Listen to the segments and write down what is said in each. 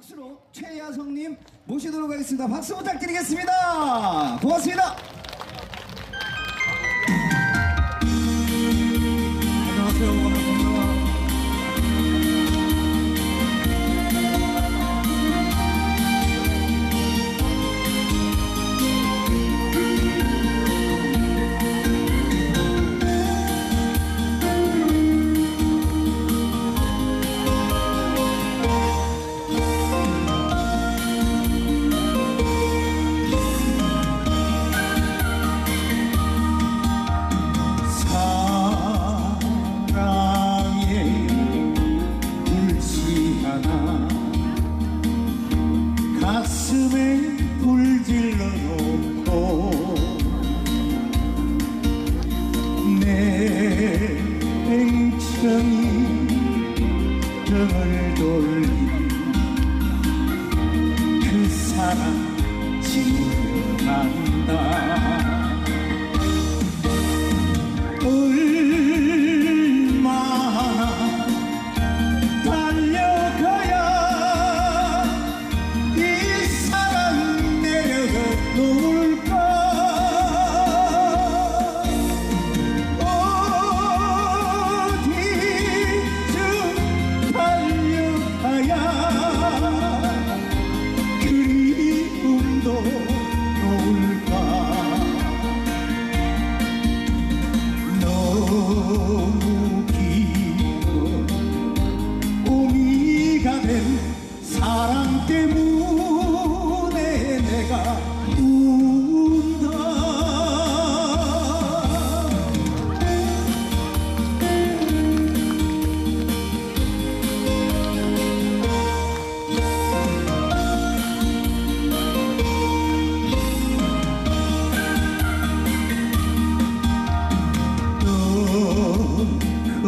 박수로 최야성님 모시도록 하겠습니다. 박수 부탁드리겠습니다. 고맙습니다. 등을 돌린 그 사랑 지나간다. 얼마나 달려가야 이 사랑 내려가 놓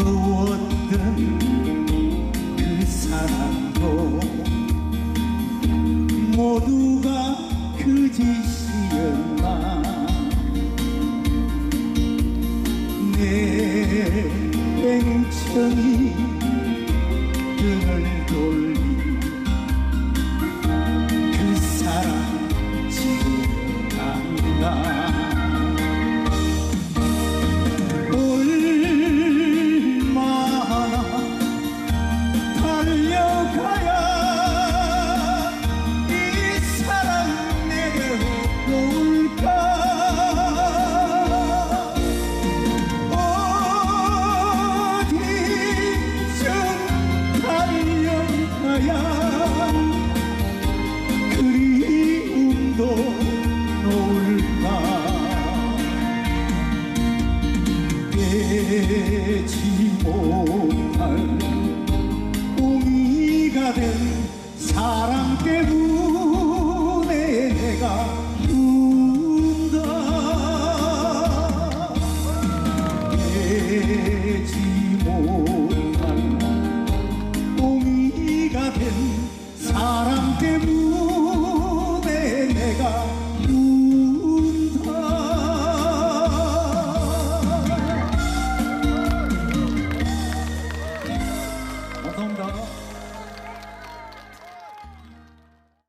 그웠던 그 사랑도 모두가 그 짓이었나 내 eng청이 등을 돌 달려가 되지 못한 옹이가 된 사람 때문에 내가